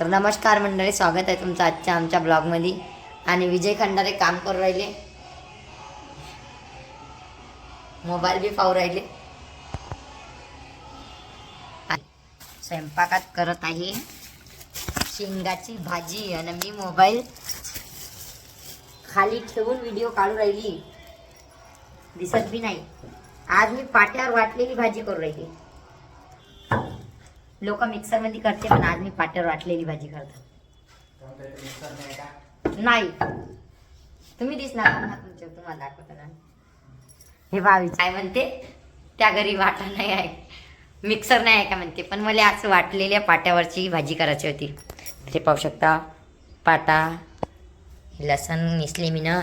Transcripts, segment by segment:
तर नमस्कार मंडळी स्वागत आहे तुमचं आजच्या आमच्या ब्लॉगमध्ये. आणि विजय खंडारे काम करू राहिले. मोबाईल बी पाहू राहिले. स्वयंपाकात करत आहे. शेंगाची भाजी आणि मी मोबाईल खाली ठेवून व्हिडिओ काढू राहिली. दिसत बी नाही. आज मी पाट्यावर वाटलेली भाजी करू राहिली. लोक मिक्सरमध्ये करते पण आज मी पाट्यावर वाटलेली भाजी करतो. नाही. तुम्ही दिसणार ना तुमच्या तुम्हाला दाखवताना हे भावी काय म्हणते? त्या घरी वाटा नाही आहे. मिक्सर नाही आहे का म्हणते? पण मला आज वाटलेल्या पाट्यावरची भाजी करायची होती. ते पाहू शकता. पाटा लसण निसले मी ना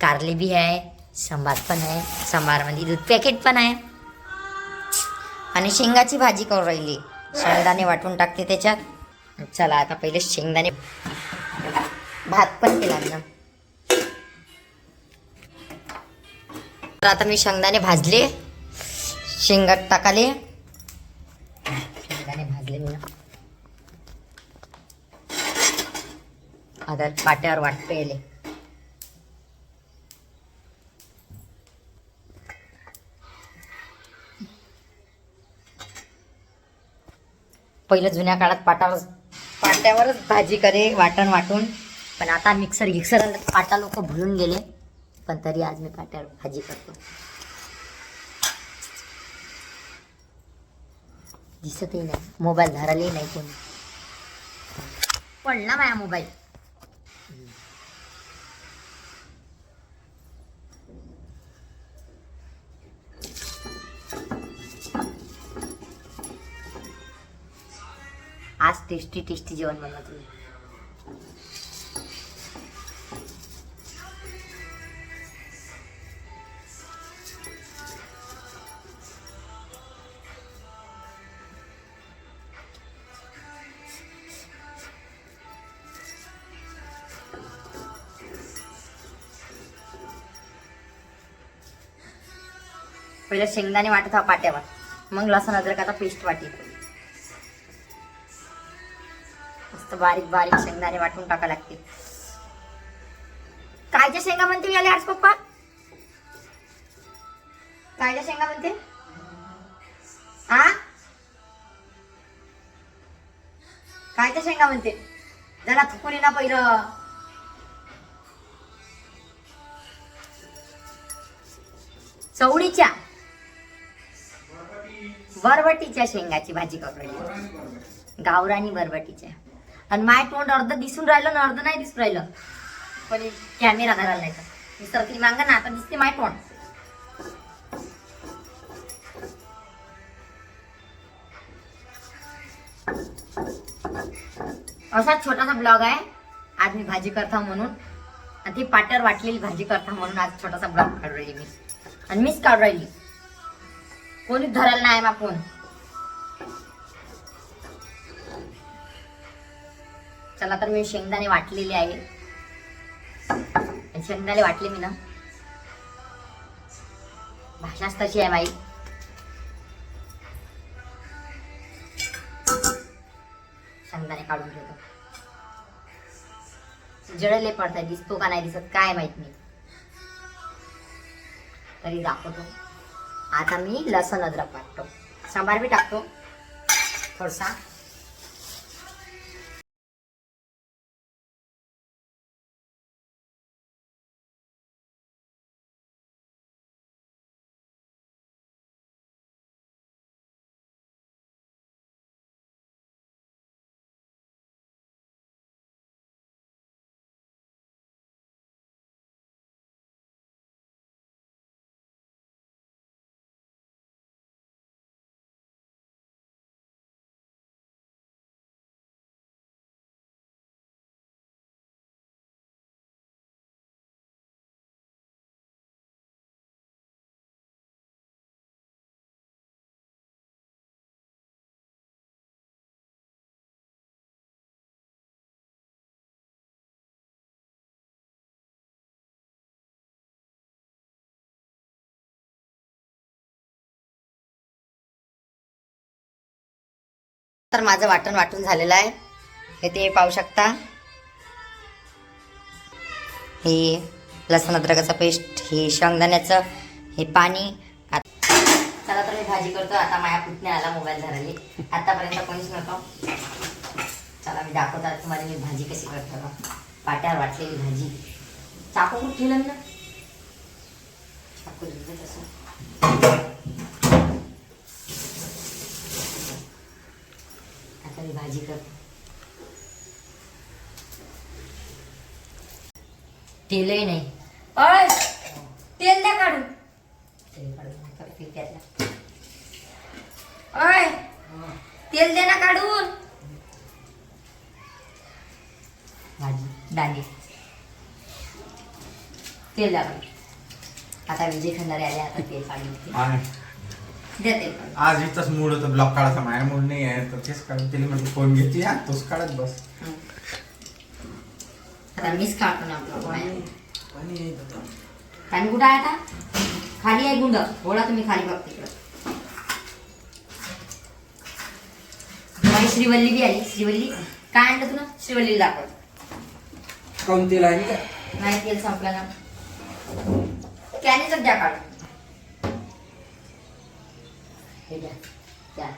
कारले बी आहे सांबार पण आहे. सांबारमध्ये दूध पॅकेट पण आहे. आणि शेंगाची भाजी करू राहिली. शेंगदाणे वाटून टाकते त्याच्यात. चला आता पहिले शेंगदाणे. भात पण केला ना तर आता मी शेंगदाणे भाजले. शेंगात टाकाले. शेंगदाणे भाजले मी. आता पाट्यावर वाटते पहिलं जुन्या काळात पाटावर पाट्यावरच भाजी करे वाटण वाटून. पण आता मिक्सर गिक्सर पाटा लोक भुलून गेले. पण तरी आज मी पाट्यावर भाजी करतो. दिसतही नाही. मोबाईल धरायलाही नाही कोणी. पडला माझा मोबाईल. आज टेस्टी टेस्टी जेवण बनवत मी पहिलं शेंगदाणे वाटत हा पाट्यावर. मग लसूण अद्रकाचा पेस्ट वाटी. बारीक बारीक शेंगदाणे वाटून टाका लागते कायच्या शेंगा म्हणते मी आले आज पप्पा? कायच्या शेंगा म्हणते? हा कायच्या शेंगा म्हणते? जरा थुकुनी ना पहिलं. चवळीच्या. बरबटीच्या शेंगाची भाजी करू गावरानी बरबटीच्या आणि माय तोंड अर्ध दिसून राहिलं ना अर्ध नाही दिसून राहिलं. पण कॅमेरा धरायला नाही तर मी सरकली मांग ना आता दिसते माय तोंड. असा छोटासा ब्लॉग आहे. आज मी भाजी करता म्हणून. आणि ती पाट्यावर वाटलेली भाजी करता म्हणून आज छोटासा ब्लॉग काढू राहिली मी. आणि मीच काढू राहिली. कोणीच धरायला नाही मा कोण चला तर मी शेंगदाणे वाटलेले आहे. आणि शेंगदाणे वाटले मी ना. भाषाच तशी आहे बाई. शेंगदाणे काढून घेतो. जळले पडताय दिसतो का नाही दिसत काय माहीत नाही तरी दाखवतो. आता मी लसण अद्रक वाटतो. सांबार बी टाकतो. थोडसा. तर माझं वाटण वाटून झालेलं आहे. हे ते पाहू शकता. हे लसण अद्रकाचा पेस्ट हे शेंगदाण्याचं हे पाणी. चला तर मी भाजी करतो. आता माझ्या पुतण्या आला मोबाईल धरायला. आतापर्यंत कोणीच नव्हतं. चला मी दाखवतो तुम्हाला मी भाजी कशी करतो. पाट्यावर वाटलेली भाजी. चाकू कुठे ठेवलं ना? चाकू तसं आता मी भाजी करतो तेलही नाही. अय तेल द्या काढून. तेल काढून त्यातलं. अय तेल दे ना काढून. भाजी दाणे. तेल लागलं आता विजय खंडारे आले आता तेल काढून द्या काढून आज इथंच मूड होतं ब्लॉक काढायचा माझ्या मूड नाही आहे तर तेच काढ तिला म्हणजे फोन घेते हा तोच काढत बस. हं. आता मीच काढतो ना आपलं पोळ्या. पाणी कुठं आहे आता? खाली आहे गुंड. ओळा तुम्ही खाली बघ तिकडं. माझी श्रीवल्ली बी आली. श्रीवल्ली काय आणलं तुला? श्रीवल्लीला दाखव. काऊन तेल आहे का नाही तेल संपलं ना. कॅनेच द्या काढून. हे द्या द्या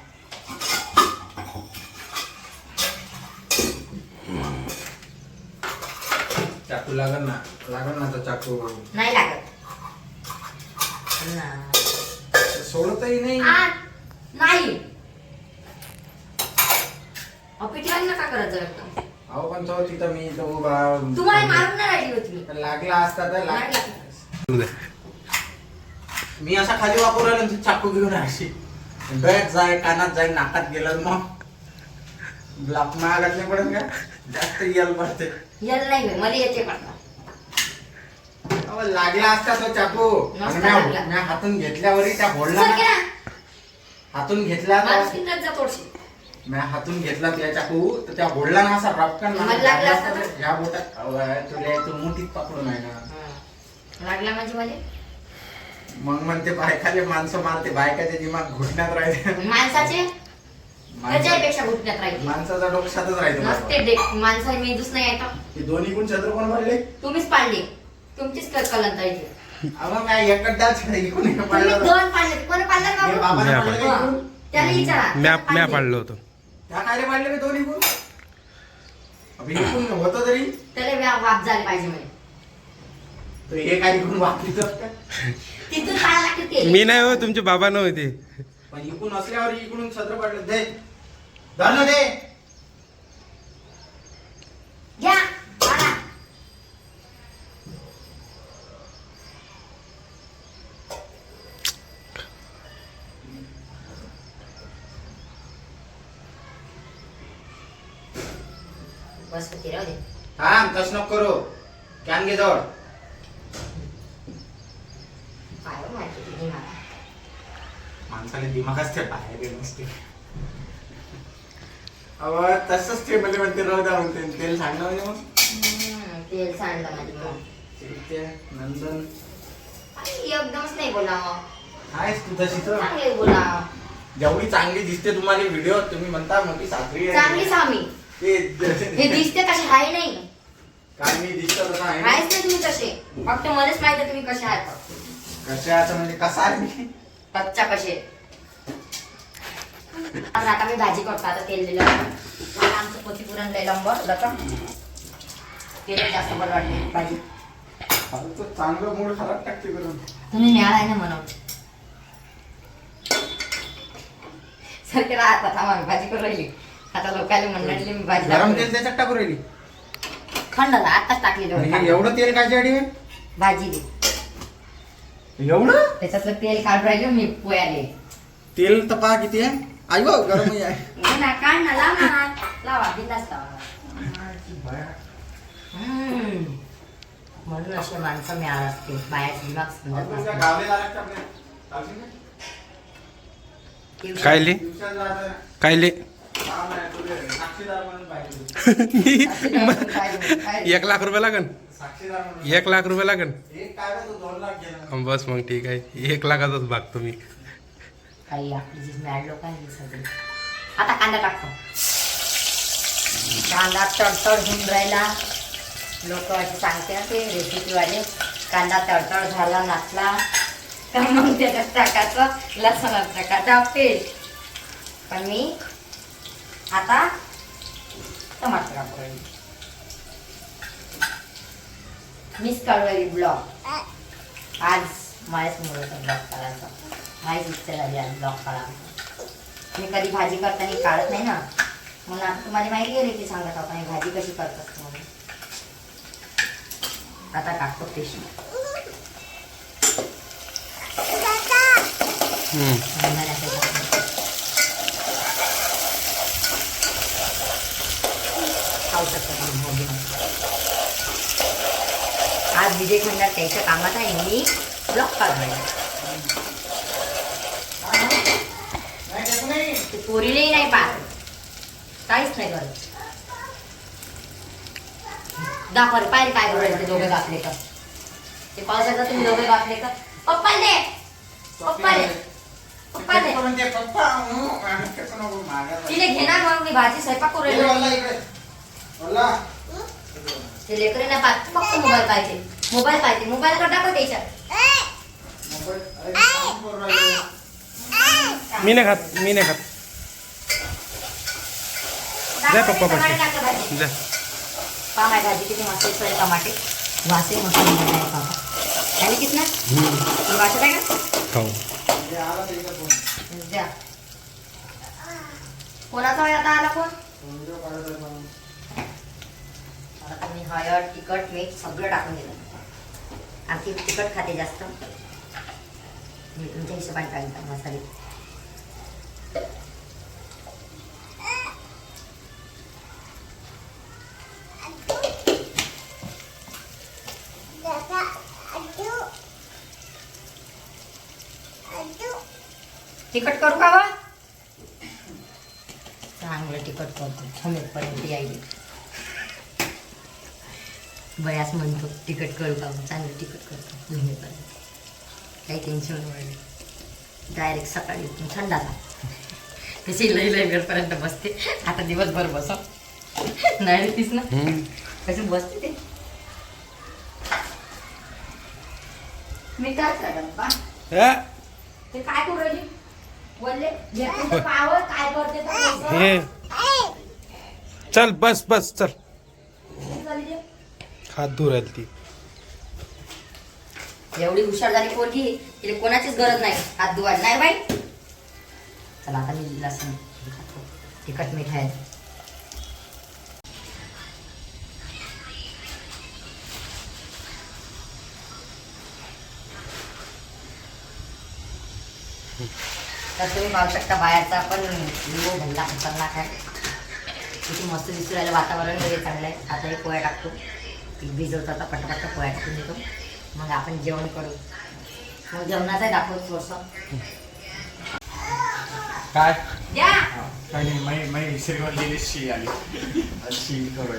चाकू लागल ना. लागल ना तो चाकू. नाही लागत. ना. सोडतही नाही. नाही. अपिटिवान नका करत. अहो पण तो तिथं मी तो उभा तुम्हाला मारून नाही राहिली होती मी. लागला असता तर लाग लागला. मी असा खाली वापरू राहिलो आणि ती चाकू घेऊन अशी डोळ्यात जाय कानात जाय नाकात गेलं मग. ब्लॉक महागात नाही पडत का? जास्त यल पडते याला नाही मला येते पडता अहो, लागला असता तो चाकू. आणि नसता म्या- लागला. म्या हातून घेतल्यावरही त्या फोडला सर ना. केला हातून घेतला जा थोडीशी. म्या हातून घेतला त्या चाकू. तर त्या फोडला ना असा रपकन मला लागला असता? ह्या बोटात अहो, तुला तू मुठीत पकडून आहे ना. लागला म्हणजे मला? मग म्हणते बायकाले माणसं मारते. बायकाचे दिमाग घुटण्यात राहते. माणसाचे? माणसा- त्याच्यापेक्षा घुटण्यात राहिली. माणसाचा डोक्षातच राहतो नसते डेक माणसाला मेंदूच नाही येतं ते दोन्ही कोण छत्र कोण भरले तुम्हीच पाडले तुमचीच क- कलंत आहे ती. अहो काय एकटाच इकडून एक तुम्ही पाडलं. दोन पाडले कोण पाडलं का? हे बाबू? बाबाने म्या पाडलं का हं. इकडून? त्याला विचारा. म्या त्याला म्या पाडले. पाडलं होतं काय पाडले मी दोन्ही अबे इकडून होतं तरी? त्याला व्या- वाप झाले पाहिजे म्हणे. हे काय इकडून वापरीत तिथून पाय लागते ते? मी नाही हो तुमचे बाबा नव्हते पण इकडून असल्यावर इकडून छत्र पडलं. दे. धर ना दे. घ्या. बस होती राहू दे. थांब तस नको करू. कॅन घे जवळ काय हो माहिती तुझी मला माणसाला दिमागच ते बाहेर नसते. अव तसंच ते मला म्हणते राहू द्या म्हणते तेल सांगणं म्हणजे मग? तेल सांडलं मग. ते. नंदन. अरे, एकदमच नाही बोलावं आहेस तू तशी तर. चांगले बोलावं जेवढी चांगली दिसते तुम्हाला व्हिडिओ तुम्ही म्हणता मोठी आहे. चांगलीच आम्ही ते हे दिसते कसे आहे नाही. काय मी दिसतो तसा आहे ना. आहेच नाही तुम्ही कसे फक्त मलाच माहिती आहे तुम्ही कसे आहात. कशा आता म्हणजे कसा आहे मी? कच्चा कसे. आता मी भाजी करतो आता तेल दिलं. आमचं पोती पुरण लय लंबर लका तेल जास्त बरं वाटते भाजी. चांगलं मूड खराब टाकते करून तुम्ही न्याळ आहे ना म्हणून. सारखे राहतात मी भाजी करून राहिली. आता लोकांना म्हणले मी भाजी गरम. तेल त्याच्यात टाकू राहिली? खंड झाला आताच टाकलेलं. एवढं तेल काय भाजी एवढं? त्याच्यातलं तेल काढून राहिलं मी पोयाले तेल तर पहा किती आहे. आई गो गरम आहे. घे ना काढ ना लाव ना लावा. बिंदास लावा. हम्म. म्हणून असे माणसं मिळाल असते बायाचे दिमाग समजत तुमच्या नसते. गावाला जायला लागतं आपल्या. चालशील का? दिवसा- काय ले ले एक लाख रुपये लागन. एक लाख रुपये लागन. बस मग ठीक आहे. एक लाखाचाच भाग तुम्ही काही आपली जी मॅड लोक आहे सगळी. आता कांदा टाकतो. कांदा तडतड होऊन राहिला. लोक असे सांगते ना ते रेसिपीवाले कांदा तडतड झाला नाचला. तर मग त्याच्यात टाकायचं लसणात टाकायचा पेस्ट पण मी आता टमाटर वापरेल मिस कळवली ब्लॉग आज माझ्याच मुलाचा ब्लॉग करायचा. माझीच इच्छा झाली आज ब्लॉग काढायचा मी कधी भाजी करताना काढत नाही ना. म्हणून आता तुम्हाला माहिती आहे रे सांगत होता मी भाजी कशी करत असते म्हणून. आता टाकतो शकतो तुम्ही भाजी आज विजय खंडात त्याच्या कामात आहे मी ब्लॉक काढवायला ते पोरीलाही नाही पाहत. काहीच नाही करत. दाखव रे, पाहिजे काय करायचं ते दोघे बापले का? ते पावसाचा तुम्ही दोघे बापले का? पप्पा दे! पप्पा दे! पप्पा दे. तिने घेणार मग मी भाजी स्वयंपाक करू. ते लेकरे नाही पाहत फक्त मोबाईल पाहिजे. मोबाईल पाहिजे. मोबाईल कडे दाखव त्याच्यात. मी नाही खात मी नाही खात. जा पप्पा पाशी. जा. भाजी किती मस्त आहे टमाटे. वासे मस्त आहे बाबा आणि वाटत आहे का? हे. कोणाचा आहे आता आला म्हणून. आता मी हळद तिखट मीठ सगळं टाकून दिलं आमची तिखट खाते जास्त. मी तुमच्या हिशोबाने टाकता मसाले. तिखट करू का चांगलं तिखट करतो. थमेपर्यंत यायली. बयास म्हणतो तिकट करू का मग चांगलं तिकट करतो नेहमीपर्यंत काही टेन्शन नाही डायरेक्ट सकाळी उठून थंडाचा तशी लई लई वेळपर्यंत बसते. आता दिवसभर बस नाही तीच ना. कशी बसते ते? मी काय करत ते काय करू राहिली? हे. चल बस बस चल? हात धुर राहिली ती. एवढी हुशार झाली पोरगी तिला कोणाचीच गरज नाही. हात धुवायला नाही बाई. चला आता मी लसूण तिखट मीठ आहे. तर तुम्ही पाहू शकता बाहेरचा पण लिंबू भल्ला खतरनाक आहे. किती मस्त दिसू राहिलं वातावरण वगैरे चांगलं आहे आता एक पोळ्या टाकतो. भिजवतो आता पटापट पोळ्या टाकून देतो. मग आपण जेवण करू. मग जेवणाचं दाखवतो थोडंसं. काय? काही मै मै शी आली. आणि शी करू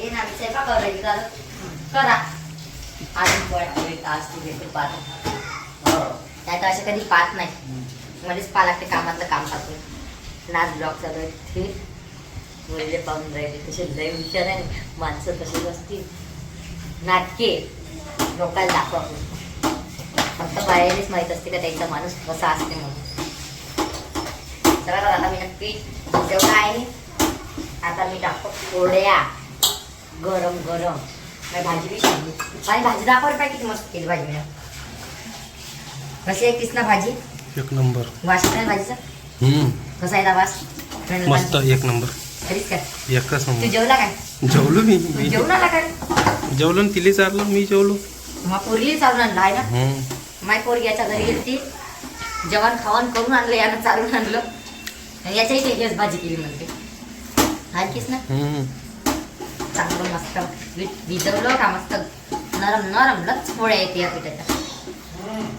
ये ना मी स्वयंपाक करायची का करा. अजून पोळ्या पोळी तास ती भेटू पाहत त्यात असे कधी पाहत नाही. मध्येच पा लागते कामातलं काम टाकून नाच ब्लॉक चालू आहे ते मुलीले पाहून राहिले तसे लय हुशार आहे. माणसं तशीच असतील. नाटके लोकांना दाखवा. फक्त बाहेरच माहीत असते का त्यांचा माणूस कसा असते म्हणून. चला आता मी पीठ जेवढं आहे. आता मी टाकतो पोळ्या गरम गरम. माझी भाजी बी माझी भाजी दाखव पाहिजे किती मस्त केली भाजी. मी कशी आहे ना भाजी? एक नंबर. वास भाजीचा? हम्म. कसा आहे वास? मस्त एक नंबर. खरीच काय? एकच तू नंबर जेवला काय? जेवलो मी मी आला काय जेवलो तिला चारलं मी जेवलो. मग पोरगी चालून आणला आहे ना? हम्म. माय पोरगी याच्या घरी गेली ती. जेवण खावण करून आणलं यानं चालून आणलं. आणि याच्याही तेजस भाजी केली म्हणते. आणखीच ना? हम्म. चांगलं मस्त. वीट भिजवलं का मस्त? नरम नरम लच पोळ्या येते या पिठाच्या.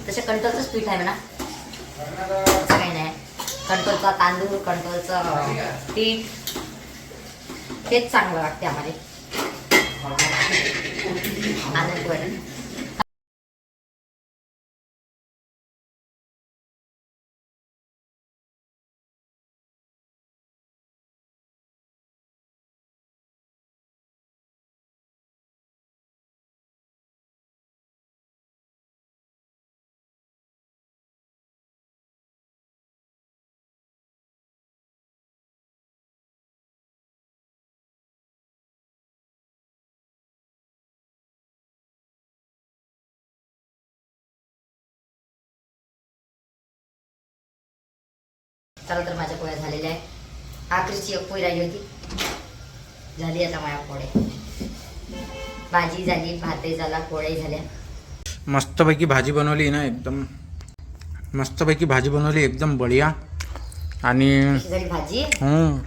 तसे कंट्रोलचंच पीठ आहे म्हणा. काही नाही कंट्रोलचा तांदूळ कंट्रोलचं पीठ. तेच चांगलं वाटते आम्हाला. आनंद चला तर माझ्या पोळ्या झालेल्या आहे आखरीची एक पोळी राहिली होती. झाली आता माझ्या पोळ्या. भाजी झाली भातही झाला पोळ्याही झाल्या. मस्तपैकी भाजी बनवली ना एकदम मस्तपैकी भाजी बनवली एकदम बढिया. आणि भाजी? हम्म,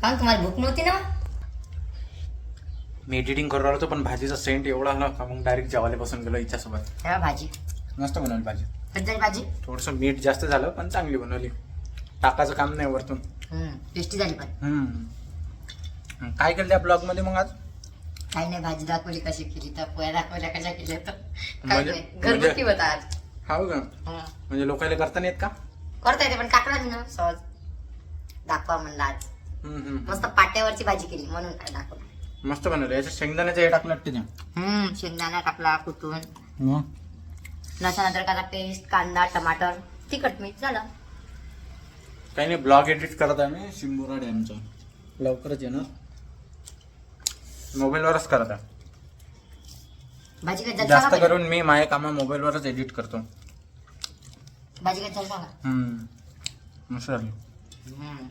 का तुम्हाला भूक नव्हती ना? मी एडिटिंग करू राहिलो होतो पण भाजीचा सेंट एवढा आला का मग डायरेक्ट जेवायला बसून गेलो हिच्यासोबत भाजी. मस्त बनवली भाजी. भाजी? थोडंसं मीठ जास्त झालं पण चांगली बनवली. टाकाचं काम नाही वरतून. टेस्टी झाली पण. हम्म. काय केलं त्या ब्लॉगमध्ये मग आज? काही नाही भाजी दाखवली कशी केली तर पोळ्या दाखवल्या कशा केल्या तर. काही म्हणजे- नाही घरगुती होता आज. हो का? हं. म्हणजे लोकांना करता नाही येत का? करता येते पण मी ना सहज. दाखवा म्हणलं आज. हम्म, हम्म. मस्त पाट्यावरची भाजी केली म्हणून काय दाखवलं. मस्त बनवलं याच्यात शेंगदाण्याचं हे टाकलं वाटते हम्म शेंगदाणा टाकला कुटून मग? लसूण अद्रकाचा पेस्ट कांदा टमाटर तिखट मीठ झालं. काही नाही ब्लॉग एडिट करत आहे मी शिंबोरा डॅमचा. लवकरच येणार. मोबाईलवरच करत आहे. भाजी काय झाली जास्त करून मी माझे कामं मोबाईलवरच एडिट करतो. भाजी काय झाली सांगा हम्म. मस्त झाली हम्म.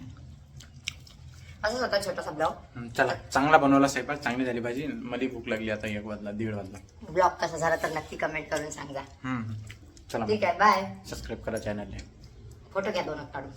असंच होता छोटासा ब्लॉग? हम्म, चला. चांगला बनवला स्वयंपाक चांगली झाली भाजी. मला भूक लागली आता एक वाजला दीड वाजला. ब्लॉग कसा झाला तर नक्की कमेंट करून सांगा. हम्म. चला ठीक आहे बाय सबस्क्राईब करा चॅनलला फोटो घ्या दोन काढून.